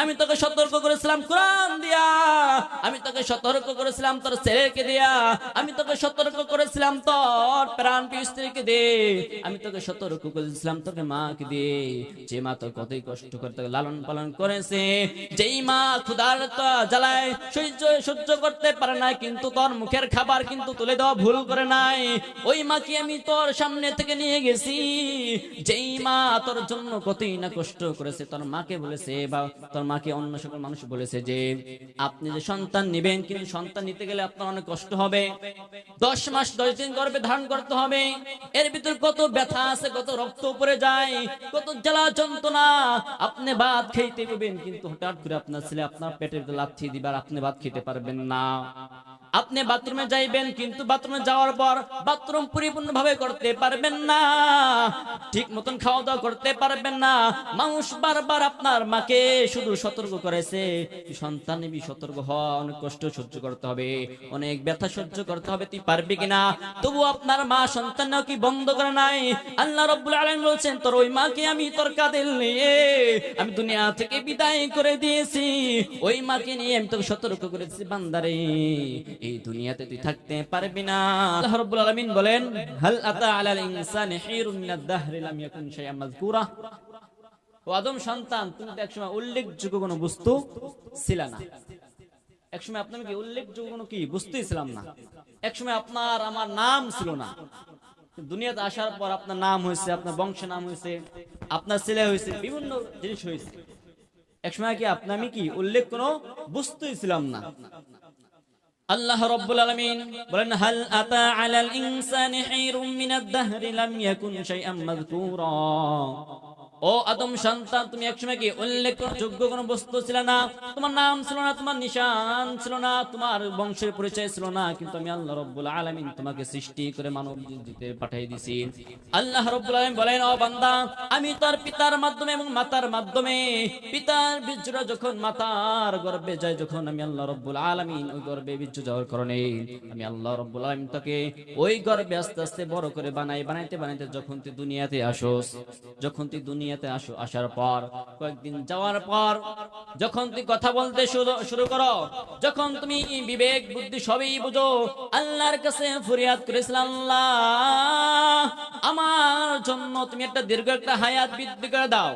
আমি তোকে সতর্ক করেছিলাম, কোরআন দিয়া। আমি তোকে সতর্ক করেছিলাম, তোর ছেলেকে দিয়া। আমি তোকে সতর্ক করেছিলাম, তোর প্রাণ স্ত্রীকে দে আমি তোকে সতর্ক করেছিলাম, তোকে মাকে দে যে মা তোর কতই কষ্ট করে তোকে লালন পালন করেছে, যেই মা ক্ষুধার জ্বালায় সহ্য সহ্য করতে পারে না কিন্তু তোর মুখের খাবার কিন্তু তুলে দেওয়া ভুল করে নাই। ওই মাকে আমি তোর সামনে থেকে নিয়ে গেছি। যেই মা তোর জন্য কতই না কষ্ট করেছে, তোর মাকে বলেছে বা তোর মাকে অন্য সকল মানুষ বলেছে যে, আপনি যে সন্তান নেবেন, কিন্তু সন্তান নিতে গেলে আপনার অনেক কষ্ট হবে। দশ মাস, দশ দিন গর্ভে ধারণ করতে হবে। এর ভিতর কত ব্যথা আছে, কত রক্ত উপরে যায়, কত জ্বালা যন্ত্রণা। আপনি ভাত খেতে পারবেন কিন্তু হঠাৎ করে আপনার ছেলে আপনার পেটের লাথি দিবার আপনি ভাত খেতে পারবেন না। আপনি বাথরুমে যাইবেন, কিন্তু বাথরুমে যাওয়ার পর বাথরুম পরিপূর্ণ ভাবে করতে পারবেন না। ঠিক মতন খাওয়া দাওয়া করতে পারবেন না। মানুষ বারবার আপনার মাকে শুধু সতর্ক করেছে। সন্তান নিবি সতর্ক হওয়া অনেক কষ্ট সহ্য করতে হবে। অনেক ব্যথা সহ্য করতে হবে, তুই পারবি কিনা? তবু আপনার মা সন্তান কি বন্ধ করে নাই? আল্লাহ রব্বুল আলামিন বলছেন, তোর ওই মাকে আমি তোর কাঁধে নিয়ে আমি দুনিয়া থেকে বিদায় করে দিয়েছি। ওই মাকে নিয়ে আমি তোকে সতর্ক করেছি, বান্দারে। এই দুনিয়াতে তুই থাকতে পারবি না। আল্লাহ রাব্বুল আলামিন বলেন, হাল আতা আলাল ইনসানি মিনাদ লাম ইয়াকুন শাইআম মাযকুরা? ও আদম সন্তান, তুমি তো একসময় উল্লেখযোগ্য কোনো বস্তু ছিল না। একসময় আপনার কি উল্লেখযোগ্য কোনো কি ছিলাম না? একসময় আপনার, আমার নাম ছিল না। দুনিয়াতে আসার পর আপনার নাম হয়েছে, আপনার বংশ নাম হয়েছে, আপনার ছেলে হয়েছে, বিভিন্ন জিনিস হয়েছে। একসময় কি আপনার আমি কি উল্লেখ কোনো বুঝতেই ছিলাম না? আল্লাহ রব্বুল আলামিন বলেন হাল আতা আলাল ইনসানি হিরুম মিনাদ দাহরি লাম ইয়াকুন শাইআম মাযকুরা ও আদম সন্তান, তুমি একসময় কি উল্লেখ করার যোগ্য কোনো বস্তু ছিল না? তোমার নাম ছিল না, তোমার নিশান ছিল না, তোমার বংশের পরিচয় ছিল না, কিন্তু আমি আল্লাহ রব্বুল আলামিন তোমাকে সৃষ্টি করে মানব দিতে পাঠিয়ে দিছি আল্লাহ রব্বুল আলামিন বলেন, ও বান্দা, আমি তার পিতার মাধ্যমে এবং মাতার মাধ্যমে, পিতার বীর্যরা যখন মাতার গর্ভে যায়, যখন আমি আল্লাহ রব্বুল আলামিন ওই গর্ভে বীর্য যাওয়ার কারণে আমি আল্লাহ রব্বুল আলামিন তাকে ওই গর্ভে আস্তে আস্তে বড় করে বানাই, বানাইতে বানাইতে যখন তুই দুনিয়াতে আসোস, যখন তুই দুনিয়াতে আসো, আসার পর, কয়েকদিন যাওয়ার পর, যখন তুই কথা বলতে শুরু করো, যখন তুমি বিবেক, বুদ্ধি সবই বুঝো, আল্লাহর কাছে ফরিয়াদ করেছিলাম আমার জন্য তুমি একটা দীর্ঘ একটা হায়াত বৃদ্ধি করে দাও।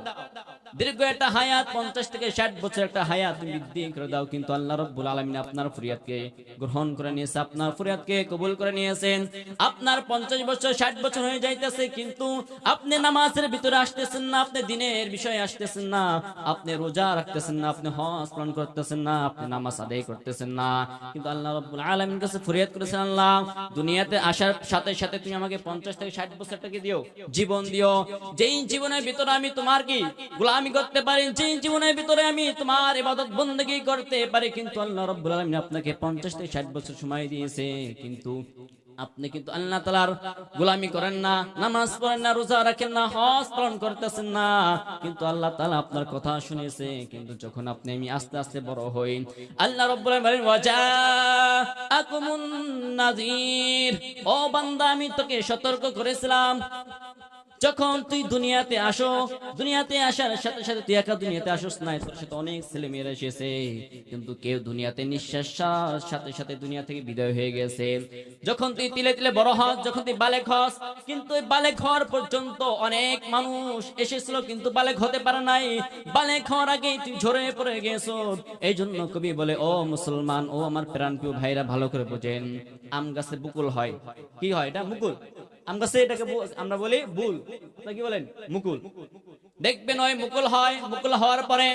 দীর্ঘ একটা হায়াত, পঞ্চাশ থেকে ষাট বছর একটা হায়াত তুমি বৃদ্ধি করে দাও, কিন্তু আল্লাহ রব্বুল আলমিন আপনার ফরিয়াদকে গ্রহণ করে নিয়েছে, আপনার ফরিয়াদকে কবুল করে নিয়েছেন। আপনার পঞ্চাশ বছর, ষাট বছর হয়ে যাইতেছে, কিন্তু আপনি নামাজের ভিতরে আসতেছেন না আপনি দিনের বিষয়ে আসতেছেন না, আপনি রোজা রাখতেছেন না, আপনি হজ পালন করতেছেন না, আপনি নামাজ আদায় করতেছেন না। কিন্তু আল্লাহ রব্বুল আলমিন কাছে ফরিয়াদ করেছেন, আল্লাহ, দুনিয়াতে আসার সাথে সাথে তুমি আমাকে পঞ্চাশ থেকে ষাট বছর টাকা দিও, জীবন দিও। যেই জীবনের ভিতরে আমি তোমার কি গোলামি করতে পারি, যেই জীবনের ভিতরে আমি তোমার ইবাদত বন্দেগী করতে পারি, কিন্তু আল্লাহ রব্বুল আলামিন আপনাকে পঞ্চাশ থেকে ষাট বছর সময় দিয়েছে। কিন্তু আপনি কিন্তু আল্লাহ তালার গোলামি করেন না, নামাজ পড়েন না, রোজা রাখেন না, হজ পালন করতেছেন না। কিন্তু আল্লাহ তালা আপনার কথা শুনেছে কিন্তু যখন আপনি আমি আস্তে আস্তে বড় হই, আল্লাহ রব্বুল ও বান্দা, আমি তোকে সতর্ক করেছিলাম। যখন তুই দুনিয়াতে আসো, দুনিয়াতে আসার সাথে সাথে তুই একা দুনিয়াতে আসোস না তোর সাথে অনেক ছেলে মেয়েরা এসেছে। কিন্তু কেউ দুনিয়াতে নিঃশ্বাস সাথে সাথে দুনিয়া থেকে বিদায় হয়ে গেছে। যখন তুই তিলে তিলে বড় হস, যখন তুই বালেক হস, কিন্তু বালেক হওয়ার পর্যন্ত অনেক মানুষ এসেছিল, কিন্তু বালেক হতে পারে নাই। বালেক হওয়ার আগে তুই ঝরে পড়ে গেছ। এই জন্য কবি বলে, ও মুসলমান, ও আমার প্রাণ প্রিয় ভাইরা, ভালো করে বোঝেন। আম গাছে বুকুল হয়। কি হয়? এটা মুকুল। আম গাছে এটাকে আমরা বলি বুল কি বলেন? মুকুল। দেখবেন ওই মুকুল হয়, মুকুল হওয়ার পরে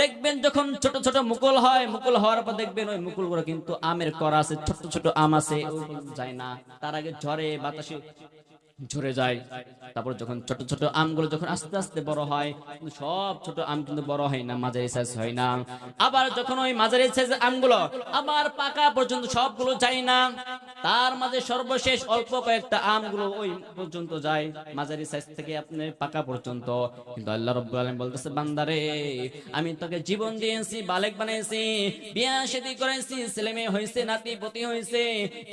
দেখবেন যখন ছোট ছোট মুকুল হয়, মুকুল হওয়ার পর দেখবেন ওই মুকুলগুলো কিন্তু আমের করা আছে ছোট ছোট আম আছে যায় না। তার আগে ঝরে বাতাসে ঝরে যায়। তারপর যখন ছোট ছোট আমগুলো যখন আস্তে আস্তে বড় হয় সব ছোট আম কিন্তু বড় হয় না, মাঝারি সাইজ হয় না। আবার যখন ওই মাঝারি সাইজ আমগুলো আবার পাকা পর্যন্ত সবগুলো যায় না, তার মাঝে সর্বশেষ অল্প কয়েকটা আমগুলো ওই পর্যন্ত যায়, মাঝারি সাইজ থেকে আপনি পাকা পর্যন্ত। কিন্তু আল্লাহ রব্বুল আলামিন বলতেছে, বান্দারে, আমি তোকে জীবন দিয়েছি, বালেক বানিয়েছি, বিয়া শাদী করেছি, ছেলে মেয়ে হয়েছে নাতি পতি হয়েছে,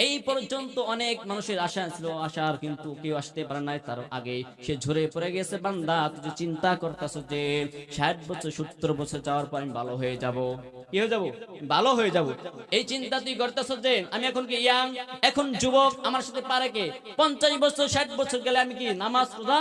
এই পর্যন্ত অনেক মানুষের আশা ছিল আশার কিন্তু কেউ আসতে পারে নাই তার আগে সে ঝরে পড়ে গেছে। বান্দা তুই যে চিন্তা করতেছ যে ষাট বছর সত্তর বছর যাওয়ার পর আমি ভালো হয়ে যাব। কি হয়ে যাব? ভালো হয়ে যাব। এই চিন্তা তুই করতেছ যে আমি এখন কি ইয়াং? এখন যুবক আমার সাথে পারে কে? পঞ্চাশ বছর ষাট বছর গেলে আমি কি নামাজ রোজা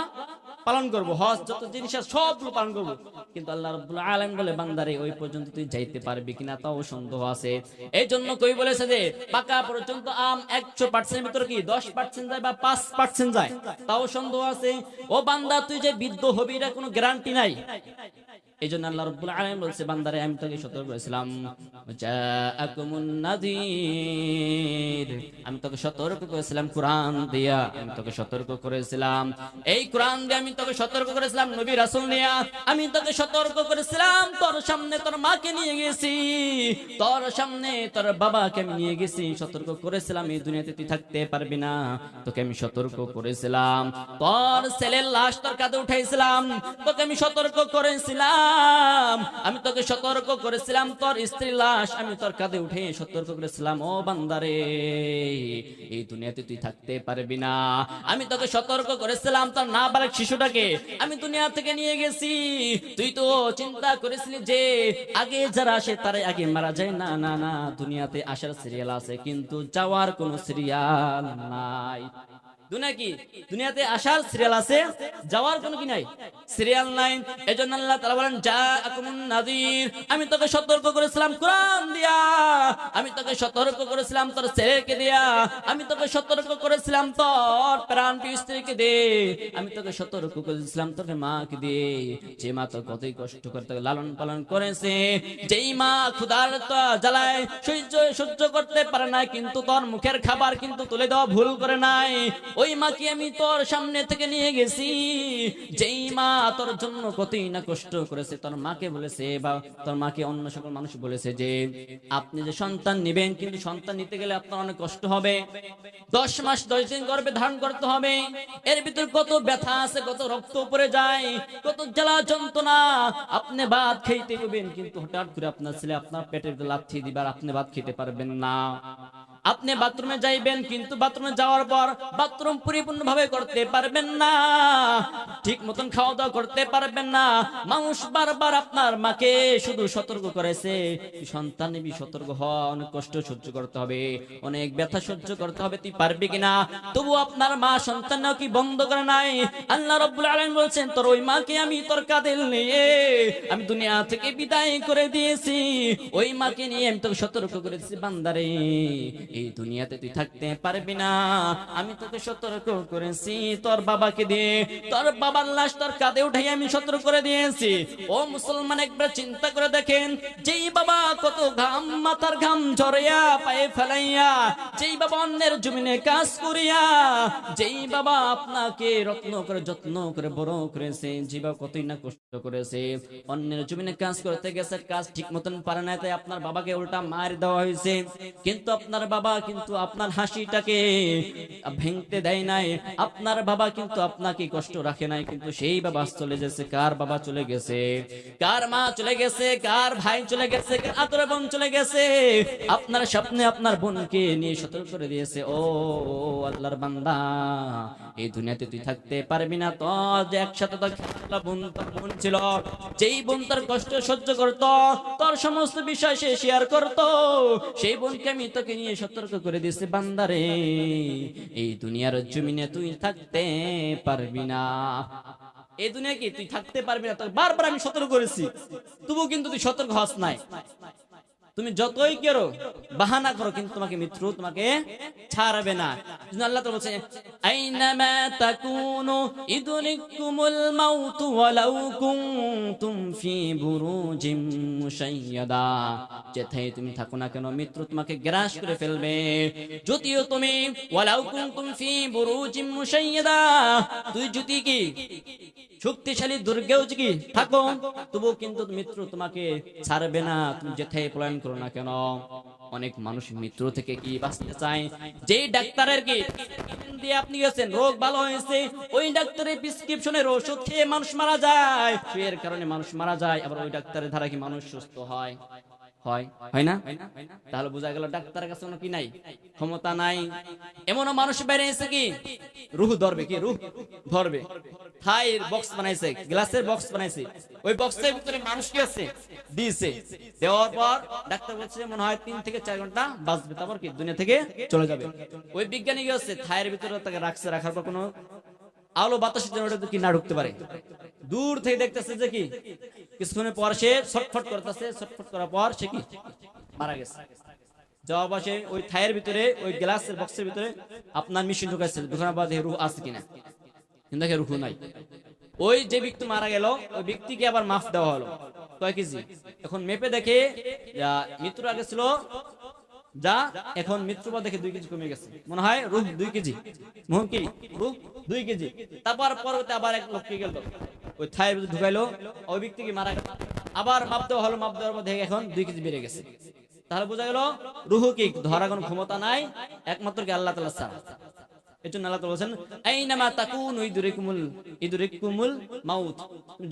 পালন করব, হজ, যত জিনিস সবগুলো পালন করব। কিন্তু আল্লাহ রাব্বুল আলামিন বলে, বান্দারে, ওই পর্যন্ত তুই যাইতে পারবি কিনা তাও সন্দেহ আছে। এই জন্য কই বলেছে যে, পাকা পর্যন্ত আম 100% ভিতরে কি 10% যায় বা 5% যায়? তাও সন্দেহ আছে। ও বান্দা, তুই যে বিদ্ধ হবি, এটা কোনো গ্যারান্টি নাই। এই জন্য আল্লাহ রব্বুল আলামিন বলছে, বান্দারে, আমি তোকে সতর্ক করেছিলাম। জাআকুমুন নাযীর। আমি তোকে সতর্ক করেছিলাম কোরআন দিয়া, আমি তোকে সতর্ক করেছিলাম। এই কোরআন দিয়ে আমি তোকে সতর্ক করেছিলাম নবী রাসূল নিয়া আমি তোকে সতর্ক করেছিলাম, তোর সামনে তোর মাকে নিয়ে গেছি। তোর সামনে তোর বাবাকে আমি নিয়ে গেছি। সতর্ক করেছিলাম, এই দুনিয়াতে তুই থাকতে পারবি না। তোকে আমি সতর্ক করেছিলাম। তোর ছেলের লাশ তোর কাঁধে উঠাইছিলাম। তোকে আমি সতর্ক করেছিলাম। আমি তোকে সতর্ক করেছিলাম, তোর স্ত্রী লাশ আমি তোর কাঁধে উঠে সতর্ক করেছিলাম, ও বান্দারে। এই দুনিয়াতে তুই থাকতে পারবি না। আমি তোকে সতর্ক করেছিলাম, তোর না বালক শিশুটাকে আমি দুনিয়া থেকে নিয়ে গেছি। তুই তো চিন্তা করেছিলি যে, আগে যারা আসে তারাই আগে মারা যায়। না না না, দুনিয়াতে আসার সিরিয়াল আছে, কিন্তু যাওয়ার কোনো সিরিয়াল নাই। দুনিয়া কি? দুনিয়াতে আসার সিরিয়াল আছে, যাওয়ার কোনো কি নাই? সিরিয়াল নাই, এজন্য আল্লাহ তাআলা বলেন যা আকুমুন নাযীর। আমি তোকে সতর্ক করেছিলাম, কোরআন দিয়া। আমি তোকে সতর্ক করেছিলাম, তোর ছেলেকে দিয়া। আমি তোকে সতর্ক করেছিলাম, তোর প্রাণ স্ত্রীকে দে আমি তোকে সতর্ক করেছিলাম তোর মাকে দে যে মা তোর কতই কষ্ট করে তোকে লালন পালন করেছে, যেই মা ক্ষুধার তো জ্বালায়, সহ্য সহ্য করতে পারে না কিন্তু তোর মুখের খাবার কিন্তু তুলে দেওয়া ভুল করে নাই। ওই মাকে আমি তোর সামনে থেকে নিয়ে গেছি। যেই মা তোর জন্য কতই না কষ্ট করেছে, তোর মাকে বলেছে, বা তোর মাকে অন্য সকল মানুষ বলেছে যে, আপনি যে সন্তান নেবেন, কিন্তু সন্তান নিতে গেলে আপনার অনেক কষ্ট হবে। দশ মাস, দশ দিন গর্ভে ধারণ করতে হবে। এর ভিতর কত ব্যথা আছে, কত রক্ত উপরে যায়, কত জ্বালা যন্ত্রণা। আপনি ভাত খেতে গেবেন কিন্তু হঠাৎ করে আপনার ছেলে আপনার পেটের লাথি দিবার আপনি ভাত খেতে পারবেন না। আপনি বাথরুমে যাইবেন, কিন্তু বাথরুমে যাওয়ার পর বাথরুম পরিপূর্ণ ভাবে করতে পারবেন না। ঠিক মতন খাওয়া দাওয়া করতে পারবেন না। মানুষ বারবার আপনার মাকে শুধু সতর্ক করেছে। সন্তান নিবি, সতর্ক হওয়া অনেক কষ্ট সহ্য করতে হবে। অনেক ব্যথা সহ্য করতে হবে, তুই পারবি কিনা? তবু আপনার মা সন্তান কি বন্ধ করে নাই? আল্লাহ রব্বুল আলামিন বলছেন, তোর ওই মাকে আমি তোর কাঁধে নিয়ে আমি দুনিয়া থেকে বিদায় করে দিয়েছি। ওই মাকে নিয়ে আমি তোকে সতর্ক করেছি, বান্দারে। এই দুনিয়াতে তুই থাকতে পারবি না। আমি তোকে সতর্ক করেছি, তোর বাবাকে দিয়ে। তোর বাবার লাশ তোর কাঁধে উঠাই আমি সতর্ক করে দিয়েছি। ও মুসলমান, একবার চিন্তা করে দেখেন, যেই বাবা কত ঘাম, মাথার ঘাম ঝরিয়া পায়ে ফেলাইয়া, যেই বাবা অন্যের জমিনে কাজ করিয়া, যেই বাবা আপনাকে রত্ন করে, যত্ন করে, বড় করেছে বাবা কতই না কষ্ট করেছে। অন্যের জমিনে কাজ করতে গেছে, কাজ ঠিক মতন পারে না, তাই আপনার বাবাকে উল্টা মার দেওয়া হয়েছে। কিন্তু আপনার বাবা কিন্তু আপনার হাসিটাকে ভেঙতে দেয় নাই। আপনার বাবা কিন্তু আপনাকে কষ্ট রাখে নাই, কিন্তু সেই বাবা চলে গেছে। কার বাবা চলে গেছে? কার মা চলে গেছে? কার ভাই চলে গেছে? কার বোন চলে গেছে? আপনার স্বপ্নে আপনার বোনকে নিয়ে সতর্ক করে দিয়েছে। ও, আল্লাহর বান্দা, এই দুনিয়াতে তুই থাকতে পারবি না। তো যে একসাথে বোন বোন ছিল, যেই বোন তার কষ্ট সহ্য করত, তোর সমস্ত বিষয় সে শেয়ার করত। সেই বোনকে আমি তোকে নিয়ে সতর্ক করে দিয়েছে, বান্দারে, এই দুনিয়ার জমিনে তুই থাকতে পারবি না। এই দুনিয়া কি? তুই থাকতে পারবি না, তোকে বারবার আমি সতর্ক করেছি। তবু কিন্তু তুই সতর্ক হস নাই। তুমি যতই করো, বাহানা করো, কিন্তু তোমাকে মিত্র তোমাকে ছাড়বে না। আল্লাহ তো বলছে করে ফেলবে। যদিও তুমি কি শক্তিশালী দুর্গেও কি থাকো তবু কিন্তু মিত্র তোমাকে ছাড়বে না। তুমি যেথায় পলায়ন করো না কেন? অনেক মানুষ মিত্র থেকে কি বাঁচতে চায়? যেই ডাক্তারের কি দিয়ে আপনি গেছেন, রোগ ভালো হয়েছে, ওই ডাক্তারের প্রেসক্রিপশনের ওষুধ খেয়ে মানুষ মারা যায়। এর কারণে মানুষ মারা যায়, আবার ওই ডাক্তারের ধারা কি মানুষ সুস্থ হয়? ডাক্তারের কাছে কোনো কি নাই? ক্ষমতা নাই। এমনও মানুষ বাইরে রুহ ধরবে বক্স বানাইছে গ্লাসের বক্স বানাইছে। ওই বক্সের ভিতরে মানুষ কি আছে? দেওয়ার পর ডাক্তার বলছে, মনে হয় তিন থেকে চার ঘণ্টা বাঁচবে। তারপর কি? দুনিয়া থেকে চলে যাবে। ওই বিজ্ঞানী কি হচ্ছে থাইয়ের ভিতরে তাকে রাখছে, রাখার পর কোনো আলো বাতাস যেন ওটা কি না ঢুকতে পারে। দূর থেকে দেখতেছে যে কি, কিছুক্ষণের পর সে ছটফট করতেছে, ছটফট করার পর সে কি, মারা গেছে। যাওয়ার পাশে ওই থায়ের ভিতরে, ওই গ্লাসের বক্সের ভিতরে, আপনার মেশিন ঢুকানোর পর রুহ আছে কিনা। কিন্তু রুহ নাই। ওই যে ব্যক্তি মারা গেল, ওই ব্যক্তিকে আবার মাফ দেওয়া হলো। কয় কেজি? এখন মেপে দেখে মৃত্যুর আগে ছিল যা এখন মৃত্যু দেখে দুই কেজি কমে গেছে। মনে হয় রুহ দুই কেজি। মোহন কি? রুহ দুই কেজি। তারপর পরবর্তী আবার এক লোককে গেল। ওই ভিতরে ঢুকাইলো। ওই ব্যক্তি কি মারা গেল। আবার মাপ দেওয়া হলো, মাপ দেওয়ার দেখে এখন দুই কেজি বেড়ে গেছে। তাহলে বোঝা গেল রুহু কি? ধরার কোনো ক্ষমতা নাই। একমাত্র কি আল্লাহ তাআলা ছাড়া। এই জন্য আল্লাহ বলেছেন, আইনামা তাকুন ইদুরিকুমুল ইদুরিকুমুল মাউত।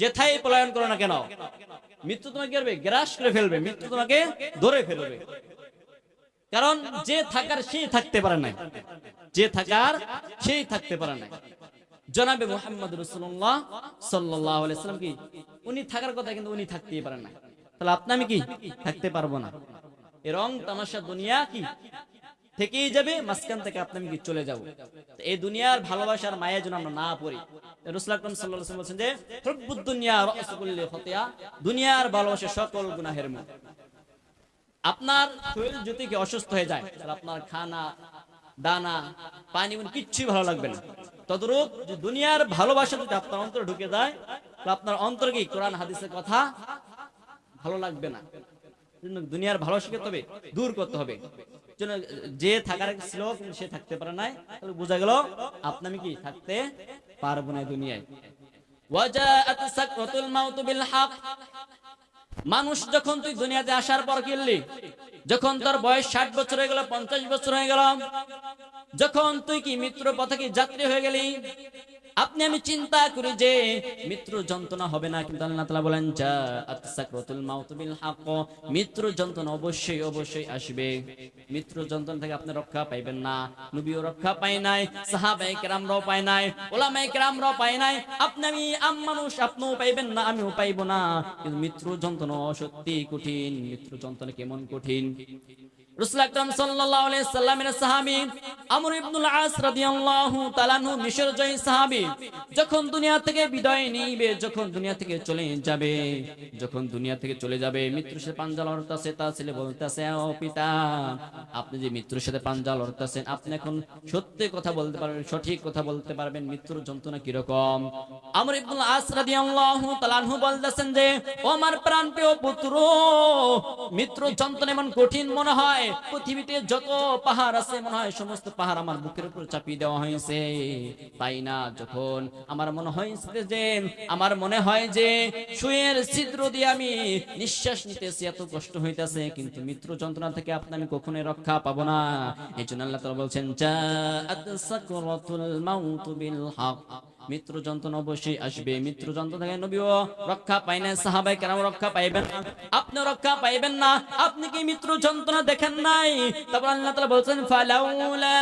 যেথায় পলায়ন করো না কেন? মৃত্যু তোমাকে গ্রাস করে ফেলবে। মৃত্যু তোমাকে ধরে ফেলবে। কারণ যে থাকার সেই থাকতে পারে নাই। যে থাকার সেই থাকতে পারে নাই। জনাবে মোহাম্মদ রসুল্লাহ সাল্লাহ আলাইসাল্লাম কি, উনি থাকার কথা কিন্তু উনি থাকতেই পারেন না তাহলে আপনি আমি কি, থাকতে পারব না। এ রং তামাশা দুনিয়া কি, থেকেই যাবে, মাঝখান থেকে আপনি আমি কি চলে যাব। এই দুনিয়ার ভালোবাসার মায়ের জন্য আমরা না পড়ি। রসুল সাল্লাহ সাল্লাম বলছেন যে দুনিয়া দুনিয়ার ভালোবাসা সকল গুনাহের মুখ। আপনার শরীর যদি অসুস্থ হয়ে যায়, তাহলে আপনার খানা, দানা, পানি কিচ্ছুই ভালো লাগবে না। তদরূপ দুনিয়ার ভালোবাসা যদি আপনার অন্তরে ঢুকে যায়, তাহলে আপনার অন্তর কি কোরআন, হাদিসের কথা ভালো লাগবে না? দুনিয়ার ভালোবাসাকে তবে দূর করতে হবে। যে থাকার ছিল সে থাকতে পারে নাই বোঝা গেল আপনি আমি কি থাকতে পারব না দুনিয়ায়। মানুষ যখন তুই দুনিয়াতে আসার পর কিনলি যখন তোর বয়স ষাট বছর হয়ে গেল, পঞ্চাশ বছর হয়ে গেল, যখন তুই কি মিত্র পথে কি যাত্রী হয়ে গেলি আপনি আমি চিন্তা করি যে মৃত্যু যন্ত্রণা হবে না, কিন্তু আল্লাহ তাআলা বলেন, যা আতসাকরাতুল মাউত বিল হক মৃত্যু যন্ত্রণা অবশ্যই অবশ্যই আসবে। মৃত্যু যন্ত্রণা থেকে আপনি রক্ষা পাইবেন না। নবীও রক্ষা পায় নাই, সাহাবায়ে কেরামরাও পায় নাই, ওলামায়ে কেরামরাও পায় নাই। আপনি আমি আম মানুষ, আপনিও পাইবেন না, আমিও পাইব না। কিন্তু মৃত্যু যন্ত্রণা সত্যি কঠিন মৃত্যু যন্ত্রণা কেমন কঠিন? যখন দুনিয়া থেকে বিদায় যখন দুনিয়া থেকে চলে যাবে, যখন দুনিয়া থেকে চলে যাবে, মৃত্যুর সাথে ছেলে ও পিতা, আপনি যে মৃত্যুর সাথে পাঞ্জা লড়তাছেন আপনি এখন সত্যি কথা বলতে পারবেন, সঠিক কথা বলতে পারবেন, মৃত্যুর যন্ত্রণা কীরকম? আমর ইবনুল আস রাদিয়াল্লাহু তাআলা বলতেছেন যে, ও আমার প্রাণপ্রিয় পুত্র, মৃত্যুর যন্ত্রণা এমন কঠিন মনে হয় পৃথিবীতে যত পাহাড় আছে, মনে হয় সমস্ত পাহাড় আমার বুকের উপর চাপিয়ে দেওয়া হয়েছে। তাই না? যখন আমার মনে হয়েছে যে, আমার মনে হয় যে, সুয়ের ছিদ্র দিয়ে আমি নিঃশ্বাস নিতেছি, এত কষ্ট হইতেছে, কিন্তু মৃত্যু যন্ত্রণা থেকে আপনি আমি কখনোই রক্ষা পাবো না। এই জন্য আল্লাহ তাআলা বলছেন, জাআত সাকরাতুল মাউত বিল হক। মৃত্যু যন্ত্রণা অবশ্যই আসবে। মিত্র যন্ত্রণা থেকে নবীও রক্ষা পাই না সাহাবাই কেরাম রক্ষা পাইবেন না। আপনি রক্ষা পাইবেন না। আপনি কি মিত্র যন্ত্রণা দেখেন নাই? তারপর আল্লাহ তাআলা বলছেন, ফালাউলা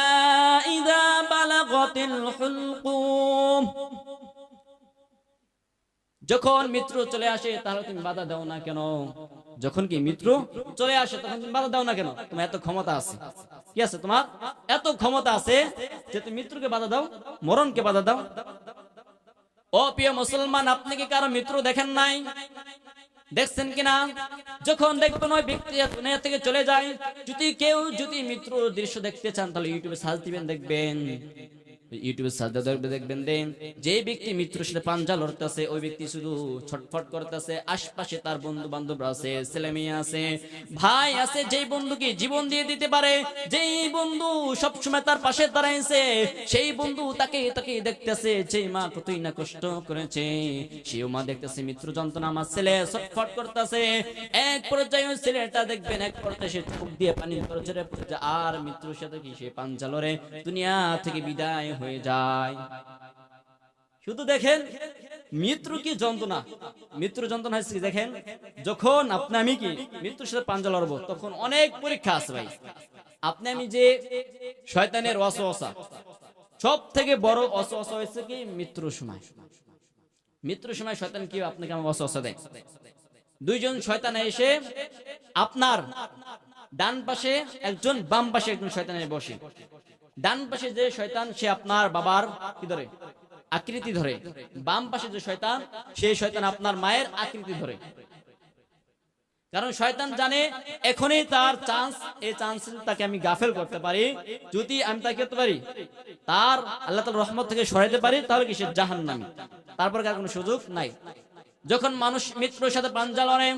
ইযা বালাগাতিল হুলকুম। যখন মিত্র চলে আসে, তাহলে তুমি বাধা দাও না কেন? যখন কি মৃত্যু চলে আসে, তখন তুমি বাধা দাও না কেন? তোমার এত ক্ষমতা আছে। কি আছে তোমার? এত ক্ষমতা আছে যে তুমি মৃত্যুকে বাধা দাও, মরণকে বাধা দাও। ও প্রিয় মুসলমান, আপনি কি কারও মিত্র দেখেন নাই? দেখছেন কিনা? যখন দেখবেন ওই ব্যক্তি দুনিয়া থেকে চলে যায়, যদি কেউ যদি মিত্র দৃশ্য দেখতে চান, তাহলে ইউটিউবে সার্চ দিবেন, দেখবেন। ইউটিউবে সাজা দেখবে দেখবেন যে ব্যক্তি মৃত্যুর সাথে পাঞ্জা লড়তেছে, ওই ব্যক্তি শুধু ছটফট করতেছে, আশপাশে তার বন্ধু বান্ধব আছে, ছেলে মেয়ে আছে, ভাই আছে, যেই বন্ধুকে জীবন দিয়ে দিতে পারে, যেই বন্ধু তার পাশে দাঁড়াইছে, সেই বন্ধু তাকে তাকে দেখতেছে, যে মা কতই না কষ্ট করেছে। সেও মা দেখতেছে যন্ত্রণা, আমার ছেলে ছটফট করতেছে। এক পর্যায়ে ছেলেটা দেখবেন, এক পর্যায়ে সে দিয়ে পানি আর মৃত্যুর সাথে কি সে পাঞ্জা লড়ে? দুনিয়া থেকে বিদায় হয়ে যায়। শুধু দেখেন মৃত্যু কি যন্ত্রণা? মৃত্যুর যন্ত্রণা হচ্ছে দেখেন? যখন আপনি আমি কি, মৃত্যুর সাথে পাঞ্জা লড়বো, তখন অনেক পরীক্ষা আছে ভাই। আপনি আমি যে শয়তানের অসহসা সব থেকে বড় অসহসা হয়েছে কি? মৃত্যুর সময়। মৃত্যুর সময় শয়তান কি আপনাকে আমার অসহসা দেয়? দুইজন শয়তান এসে আপনার ডান পাশে একজন বাম পাশে একজন শয়তানের বসে। ডান পাশে যে শয়তান, সে আপনার বাবার কি ধরে? আকৃতি ধরে। বাম পাশে যে শয়তান, সেই শয়তান আপনার মায়ের আকৃতি ধরে। কারণ শয়তান জানে, এখনই তার চান্স এই চান্স তাকে আমি গাফেল করতে পারি। যদি আমি তাকে করতে পারি, তার আল্লাহ তাআলার রহমত থেকে সরাইতে পারি, তাহলে কি সে জাহান্নামী? তারপর কার কোনো সুযোগ নাই। যখন মানুষ মৃত্যুর সাথে পাঞ্জা লড়ে,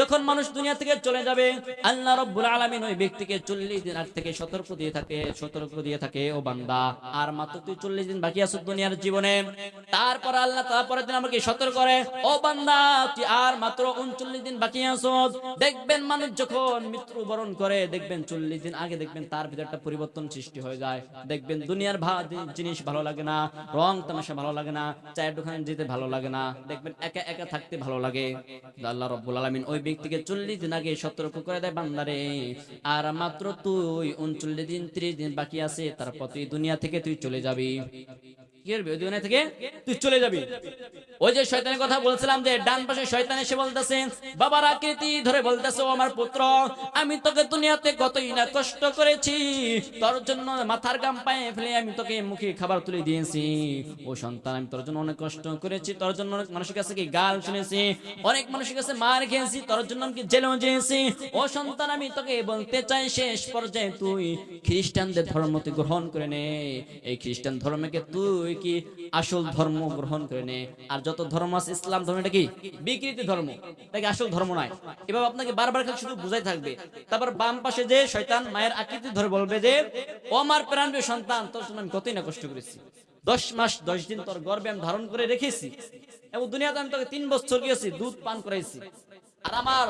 যখন মানুষ দুনিয়া থেকে চলে যাবে, আল্লাহ রব্বুল আলামিন ওই ব্যক্তিকে চল্লিশ দিন আগ থেকে সতর্ক দিয়ে থাকে, সতর্ক দিয়ে থাকে, ও বান্দা। আর মাত্র তুই চল্লিশ দিন বাকি আছো দুনিয়ার জীবনে। তারপর আল্লাহ তারপরের দিন আমাকে সতর্ক করে, ও বান্দা, তুই আর মাত্র উনচল্লিশ দিন বাকি আছো। দেখবেন মানুষ যখন মৃত্যু বরণ করে, দেখবেন চল্লিশ দিন আগে দেখবেন তার ভিতরে একটা পরিবর্তন সৃষ্টি হয়ে যায়। দেখবেন দুনিয়ার জিনিস ভালো লাগে না, রং তামাশা ভালো লাগে না, চায়ের দোকানে যেতে ভালো লাগে না। দেখবেন একা একা থাকতে ভালো লাগে। আল্লাহ রব্বুল আলামিন ওই ব্যক্তিকে চল্লিশ দিন আগে সতর্ক করে দেয় বান্দারে। আর মাত্র তুই উনচল্লিশ দিন, ত্রিশ দিন বাকি আছে, তারপর তুই দুনিয়া থেকে তুই চলে যাবি। আমি তোকে দুনিয়াতে কতই না কষ্ট করেছি, তোর জন্য মাথার গাম পায়ে ফেলে আমি তোকে মুখে খাবার তুলে দিয়েছি। ও সন্তান, আমি তোর জন্য অনেক কষ্ট করেছি, তোর জন্য অনেক মানুষের কাছে কি গাল শুনেছি, অনেক মানুষের কাছে মার খেয়েছি, তোর জন্য যেয়েছি ও সন্তান, আমি তোকে বলতে চাই, শেষ পর্যায়ে তুই খ্রিস্টানদের ধর্ম গ্রহণ করে নে। এই খ্রিস্টান ধর্মকে তুই কি আসল ধর্ম গ্রহণ করে নে আর যত ধর্ম আছে, ইসলাম ধর্ম এটা কি? বিকৃতি ধর্ম। তাকে আসল ধর্ম নয়? এভাবে আপনাকে বারবার খালি শুধু বুঝাই থাকবে। তারপর বাম পাশে যে শয়তান মায়ের আকৃতি ধরে বলবে যে, ও আমার প্রাণপ্রিয় সন্তান, তোর আমি কতই না কষ্ট করেছি। দশ মাস, দশ দিন তোর গর্বে আমি ধারণ করে রেখেছি। এবং দুনিয়াতে আমি তোকে তিন বছর গিয়েছি, দুধ পান করাইছি। আর আমার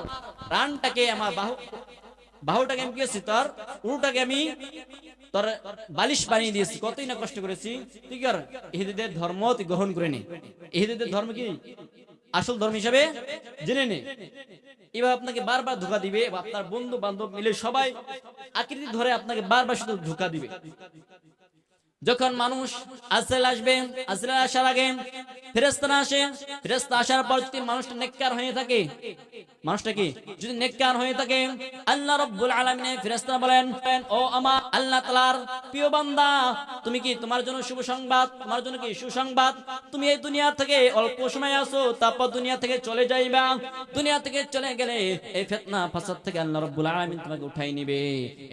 প্রাণটাকে, আমার বাহু বাহুটাকে আমি কি করছি? তোর উরুটাকে আমি তোর বালিশ বানিয়ে দিয়েছি। কতই না কষ্ট করেছি। তুই কি ইহুদিদের ধর্ম তুই গ্রহণ করে নে। ইহুদিদের ধর্ম কি? আসল ধর্ম হিসাবে জেনে নে। এবার আপনাকে বারবার ধোকা দিবে আপনার বন্ধু বান্ধব মিলে সবাই আকৃতি ধরে আপনাকে বারবার শুধু ধোকা দিবে। যখন মানুষ আসল আসবে আসল আসার আগে ফেরেস্তা আসে ফেরেস্তা আসার পর যদি মানুষটা নেককার হয়ে থাকে, মানুষটা কি? যদি নেককার হয়ে থাকে, আল্লাহ রব্বুল আলামিনে ফেরেস্তা বলেন, ও আমার আল্লাহ তাআলার প্রিয় বান্দা, তুমি কি তোমার জন্য শুভ সংবাদ, তোমার জন্য কি সুসংবাদ? তুমি এই দুনিয়া থেকে অল্প সময় আসো, তারপর দুনিয়া থেকে চলে যাইবা। দুনিয়া থেকে চলে গেলে এই ফিতনা, ফাসাদ থেকে আল্লাহ রব্বুল আলামিন তোমাকে উঠাই নিবে।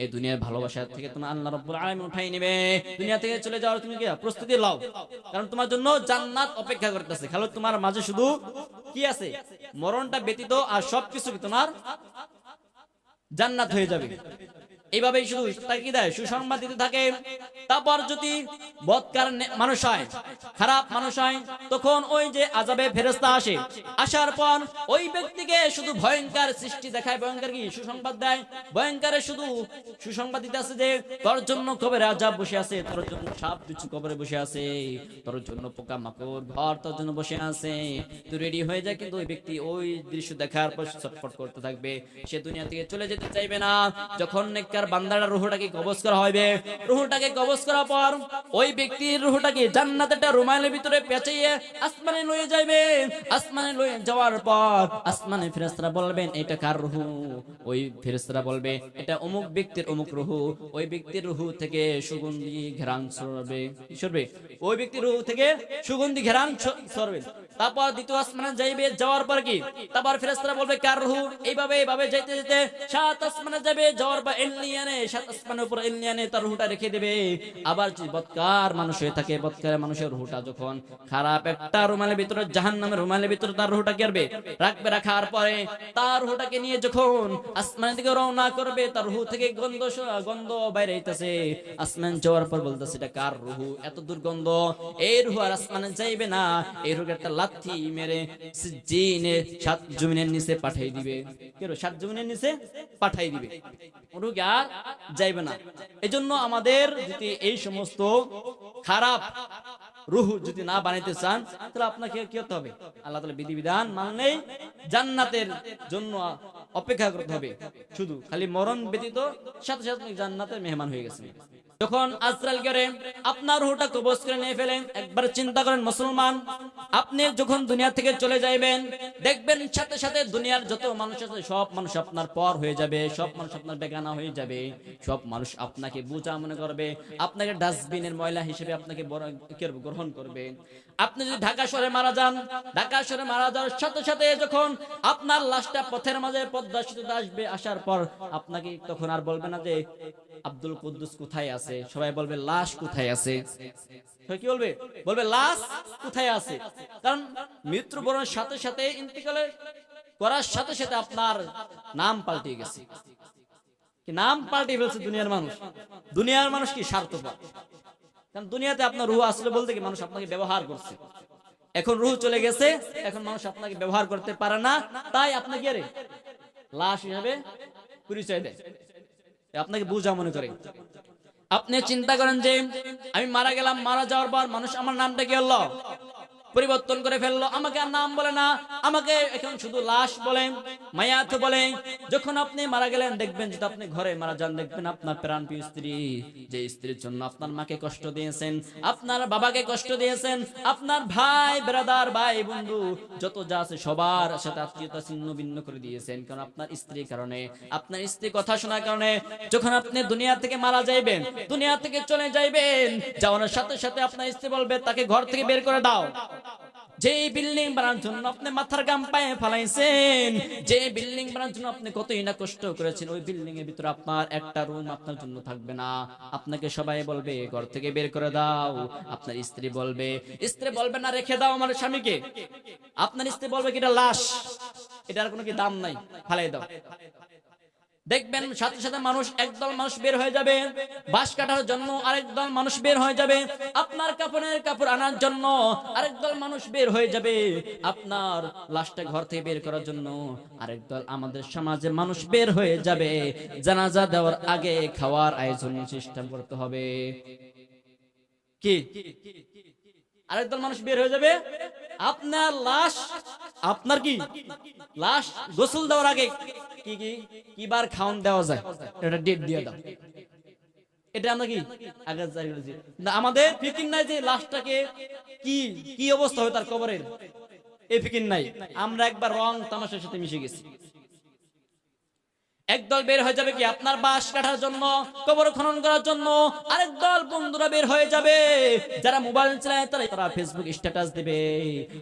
এই দুনিয়ার ভালোবাসা থেকে তোমার আল্লাহ রব্বুল আলামিন উঠাই নিবে। দুনিয়া থেকে চলে যাওয়ার তুমি কি প্রস্তুতি লাও? কারণ তোমার জন্য জান্নাত অপেক্ষা করতেছে। খালি, তোমার মাঝে শুধু কি আছে? মরণটা ব্যতীত আর সবকিছু তোমার জান্নাত হয়ে যাবে। এইভাবেই শুধু তাকে দেয়, সুসংবাদ দিতে থাকে। তারপর যদি বৎকার মানুষ হয়, খারাপ মানুষ হয়, তখন ওই যে আজাবে ফেরেস্তা আসে। আসার পর ওই ব্যক্তিকে শুধু ভয়ঙ্কর সৃষ্টি দেখায়। ভয়ঙ্কর কি? সুসংবাদ দেয়। ভয়ঙ্কর শুধু সুসংবাদ দিতে আছে যে, তোর জন্য কবরে আজাব বসে আছে, তোর জন্য সাপ কিছু কবরে বসে আছে, তোর জন্য পোকা মাকড় ঘর তোর জন্য বসে আছে। তুই রেডি হয়ে যায় কিন্তু ওই ব্যক্তি ওই দৃশ্য দেখার পর ছটফট করতে থাকবে। সে দুনিয়া থেকে চলে যেতে চাইবে না। যখন নেককার বান্দারা রুহটাকে কবজ করা হবে রুহটাকে কবজ করার পর ওই ব্যক্তির রুহটাকে জান্নাতে একটা রুমালের ভিতরে পেঁচাইয়ে আসমানে লয়ে যাবে আসমানে লয়ে যাওয়ার পর আসমানে ফেরেশতারা বলবেন, এটা কার রুহু? ওই ফেরেশতারা বলবে, এটা অমুক ব্যক্তির অমুক রুহু। ওই ব্যক্তির রুহু থেকে সুগন্ধি সরবে কি সরবে। ওই ব্যক্তির রুহু থেকে সুগন্ধি ঘেরান ছ- সরবে। তারপর দ্বিতীয় আসমানে যাইবে, যাওয়ার পর কি? তারপর ফেরেশতারা বলবে, কার রুহু? এইভাবে এইভাবে যাইতে যেতে সাত আসমানে যাবে যাওয়ার পর এমনি আসমান যাওয়ার পর বলতেছে, এটা কার রুহু? এত দুর্গন্ধ। এই রুহু আর যাইবে না। এই রুহু লাথি মেরে জিনে সাত জমিনের নিচে পাঠাই দিবে। কেন সাত জমিনের নিচে পাঠাই দিবে। আর যাইবে না। এজন্য আমাদের যদি এই সমস্ত খারাপ রুহ যদি না বানাইতে চান, তাহলে আপনাকে কি করতে হবে? আল্লাহ তালা বিধিবিধান মানলেই জান্নাতের জন্য অপেক্ষা করতে হবে। শুধু খালি মরণ ব্যতীত সাথে সাথে জান্নাতের মেহমান হয়ে গেছেন। যখন আজরাল করে আপনার রুহটা কবজ করে নিয়ে ফেলেন, একবার চিন্তা করেন, মুসলমান, আপনি যখন দুনিয়া থেকে চলে যাইবেন, দেখবেন সাথে সাথে দুনিয়ার যত মানুষ আছে, সব মানুষ আপনার পর হয়ে যাবে, সব মানুষ আপনার বেগানা হয়ে যাবে, সব মানুষ আপনাকে বোঝা মনে করবে, আপনাকে ডাস্টবিনের ময়লা হিসেবে আপনাকে গ্রহণ করবে। আপনি যদি ঢাকা শহরে মারা যান, ঢাকা শহরে মারা যাওয়ার সাথে সাথে যখন আপনার লাশটা পথের মাঝে পদ্মা সেতুতে আসবে, আসার পর আপনাকে তখন আর বলবে না যে আব্দুল কুদ্দুস কোথায় আছে? সবাই বলবে, লাশ কোথায় আছে? কি বলবে? বলবে, লাশ কোথায় আছে? কারণ মৃত্যুবরণের সাথে সাথে, ইন্তিকালের করার সাথে সাথে আপনার নাম পাল্টে গেছে। কি নাম পাল্টে ফেলছে দুনিয়ার মানুষ? দুনিয়ার মানুষ কি স্বার্থপর? কারণ দুনিয়াতে আপনার রুহ আসলে বলতে কি মানুষ আপনাকে ব্যবহার করছে। এখন রুহ চলে গেছে, এখন মানুষ আপনাকে ব্যবহার করতে পারে না। তাই আপনাকে লাশ হিসাবে পরিচয় দেয়। আপনাকে বুঝা মনে করে। আপনি চিন্তা করেন যে, আমি মারা গেলাম, মারা যাওয়ার পর মানুষ আমার নামটা কি হলো পরিবর্তন করে ফেলল। আমাকে আর নাম বলে না। আমাকে এখন শুধু লাশ বলে, মায়াত বলে। যখন আপনি মারা গেলেন, দেখবেন যদি আপনি ঘরে মারা যান, দেখবেন আপনার প্রাণ প্রিয় স্ত্রী, যে স্ত্রীর জন্য আপনার মাকে কষ্ট দিয়েছেন, আপনার বাবাকে কষ্ট দিয়েছেন, আপনার ভাই, ব্রাদার, ভাই, বন্ধু, যত যা আছে সবার সাথে আত্মীয়তা ছিন্ন ভিন্ন করে দিয়েছেন। কারণ আপনার স্ত্রীর কারণে, আপনার স্ত্রী কথা শোনার কারণে, যখন আপনি দুনিয়া থেকে মারা যাইবেন, দুনিয়া থেকে চলে যাইবেন, যাওয়ার সাথে সাথে আপনার স্ত্রী বলবে, তাকে ঘর থেকে বের করে দাও। যে বিল্ডিং বানানোর জন্য আপনি মাথার গাম পায়ে ফেলাইছেন, যে বিল্ডিং বানানোর জন্য আপনি কতই না কষ্ট করেছেন, ওই বিল্ডিং এর ভিতরে আপনার একটা রুম আপনার জন্য থাকবে না। আপনাকে সবাই বলবে, ঘর থেকে বের করে দাও। আপনার স্ত্রী বলবে স্ত্রী বলবে না, রেখে দাও আমার স্বামীকে। আপনার স্ত্রী বলবে কি, এটা লাশ। এটার কোনো কি দাম নাই? ফালাই দাও। দেখবেন সাথে সাথে মানুষ একদল মানুষ বের হয়ে যাবে, বাঁশ কাটার জন্য আরেক দল মানুষ বের হয়ে যাবে, আপনার কাপড়ের কাপড় আনার জন্য আরেক দল মানুষ বের হয়ে যাবে, আপনার লাশটা ঘর থেকে বের করার জন্য আরেক দল আমাদের সমাজে মানুষ বের হয়ে যাবে, জানাজা দেওয়ার আগে খাওয়ার আয়োজন সিস্টেম করতে হবে। কি? আরেক দল মানুষ বের হয়ে যাবে, আপনার লাশ আপনার কি? লাশ গোসল দেওয়ার আগে কি কি কিবার খাওন দেওয়া যায়? এটা ডেট দিয়ে দাও। এটা আমরা কি? আগে জারি না, আমাদের ফিকির নাই যে লাশটাকে কি কি অবস্থা হয় তার কবরের। এই ফিকির নাই। আমরা একবার রং তামাশার সাথে মিশে গেছি। একদল বের হয়ে যাবে কি আপনার বাস কাটার জন্য, কবর খনন করার জন্য? আরেক দল বন্ধুরা বের হয়ে যাবে। যারা মোবাইল চালায় তারা তারা ফেসবুক স্ট্যাটাস দিবে।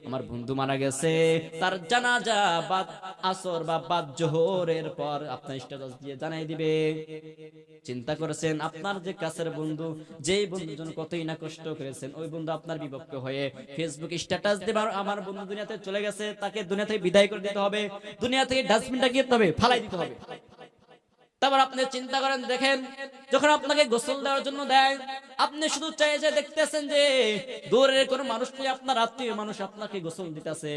আমার বন্ধু মারা গেছে, তার জানাজা বাদ, আসর বা বাদ জোহরের পর আপনার স্ট্যাটাস দিয়ে জানাই দিবে। চিন্তা করেছেন, আপনার যে কাছের বন্ধু, যেই বন্ধুর জন্য কতই না কষ্ট করেছেন, ওই বন্ধু আপনার বিপক্ষ হয়ে ফেসবুক স্ট্যাটাস দেবার আমার বন্ধু দুনিয়াতে চলে গেছে, তাকে দুনিয়া থেকে বিদায় করে দিতে হবে। দুনিয়া থেকে ডাস্টবিনটা করতে হবে ফালাই দিতে হবে। তারপর আপনি চিন্তা করেন, দেখেন, যখন আপনাকে গোসল দেওয়ার জন্য দেয়, আপনি শুধু চাই যে দেখতেছেন যে দূরের কোনো মানুষ নেই, আপনার আত্মীয় মানুষ আপনাকে গোসল দিতেছে।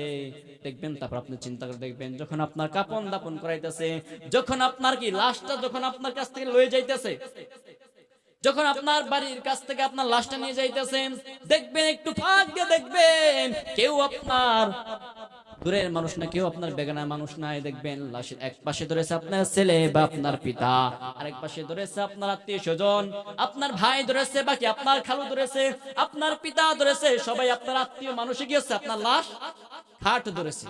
দেখবেন, তারপর আপনি চিন্তা করে দেখবেন, যখন আপনার কাপন দাপন করাইতেছে, যখন আপনার কি লাশটা যখন আপনার কাছ থেকে লয়ে যাইতেছে, যখন আপনার বাড়ির কাছ থেকে আপনার লাশটা নিয়ে যাইতেছেন, দেখবেন, একটু ফাঁক দিয়ে দেখবেন, কেউ আপনার দূরের মানুষ না, কেউ আপনার বেগানা মানুষ নাই, দেখবেন লাশের এক পাশে ধরেছে আপনার ছেলে বা আপনার পিতা, আরেক পাশে ধরেছে আপনার আত্মীয় স্বজন, আপনার ভাই ধরেছে, বাকি আপনার খালু ধরেছে, আপনার পিতা ধরেছে, সবাই আপনার আত্মীয় মানুষে গিয়েছে, আপনার লাশ খাট ধরেছে।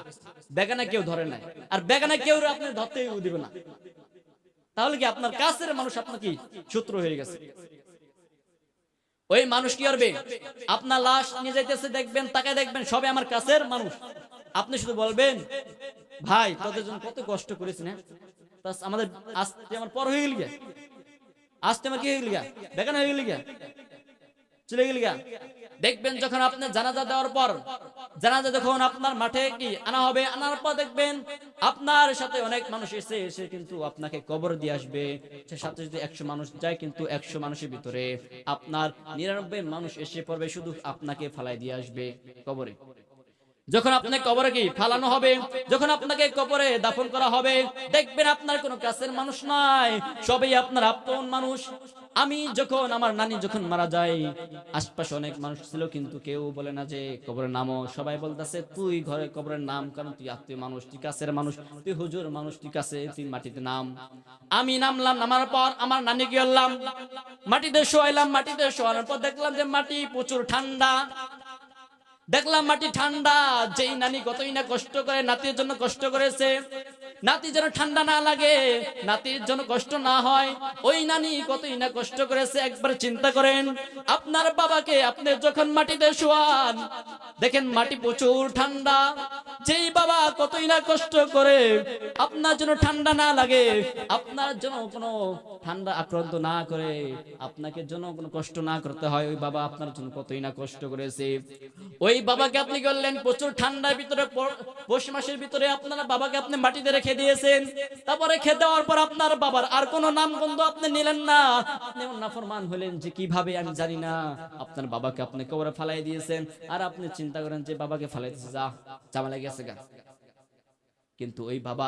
বেগানা কেউ ধরে নাই, আর বেগানা কেউ আপনি ধরতেই দিবে না। তাহলে কি আপনার কাছের মানুষ আপনার কি শত্রু হয়ে গেছে? ওই মানুষ কি করবে? আপনার লাশ নিয়ে যাইতেছে, দেখবেন তাকে দেখবেন সবে আমার কাছের মানুষ। আপনি শুধু বলবেন, ভাই, তোদের জন্য কত কষ্ট করেছি না? আমাদের আজকে আমার পর হয়ে গেল গিয়া। আসতে আমার কি হয়ে গেল গা বেকান হয়ে গেল গা চলে গেল গা দেখবেন যখন আপনি জানাজা দেওয়ার পর, জানাজা যখন আপনার মাঠে কি আনা হবে, আনার পর দেখবেন আপনার সাথে অনেক মানুষ এসে এসে কিন্তু আপনাকে কবর দিয়ে আসবে। সে সাথে যদি একশো মানুষ যায়, কিন্তু একশো মানুষের ভিতরে আপনার নিরানব্বই মানুষ এসে পড়বে, শুধু আপনাকে ফালাই দিয়ে আসবে কবরে। যখন আপনাকে কবরে কি ফালানো হবে? যখন আপনাকে কবরে দাফন করা হবে, দেখবেন আপনার কোনো কাছের মানুষ নাই, সবই আপনার আপন মানুষ। আমি যখন আমার নানি যখন মারা যায়, আশপাশে অনেক মানুষ ছিল, কিন্তু কেউ বলে না যে, কবরের নামও সবাই বলতেছে, তুই ঘরে কবরের নাম কারণ তুই আত্মীয় মানুষ, তুই কাছের মানুষ, তুই হুজুর মানুষ ঠিক আছে তুই মাটিতে নাম। আমি নামলাম, নামার পর আমার নানি গেলাম মাটিতে শোয়াইলাম, মাটিতে শোয়ানোর পর দেখলাম যে মাটি প্রচুর ঠান্ডা। দেখলাম মাটি ঠান্ডা যেই নানি কতই না কষ্ট করে নাতির জন্য কষ্ট করেছে। নাতি যেন ঠান্ডা না লাগে, নাতির জন্য কষ্ট না হয়, ওই নানি কতই না কষ্ট করেছে, একবার চিন্তা করেন। আপনার বাবাকে আপনি যখন মাটিতে শোয়ান, দেখেন মাটি প্রচুর ঠান্ডা। যেই বাবা কতই না কষ্ট করে, আপনার জন্য ঠান্ডা না লাগে, আপনার জন্য কোনো ঠান্ডা আক্রান্ত না করে, আপনাকে জন্য কোনো কষ্ট না করতে হয়, ওই বাবা আপনার জন্য কতই না কষ্ট করেছে। ওই বাবাকে আপনি করলেন প্রচুর ঠান্ডার ভিতরে, পৌষ মাসের ভিতরে আপনারা বাবাকে আপনি মাটিতে রেখে দিয়েছেন। তারপরে খেয়ে দেওয়ার পর আপনার বাবার আর কোনো নাম গন্ধ আপনি নিলেন না। আপনি নাফরমান হলেন যে কীভাবে আমি জানি না। আপনার বাবাকে আপনি কবরে ফালাই দিয়েছেন। আর আপনি চিন্তা করেন যে বাবাকে ফালাইতেছে, যা জামালা গেছে কিন্তু ওই বাবা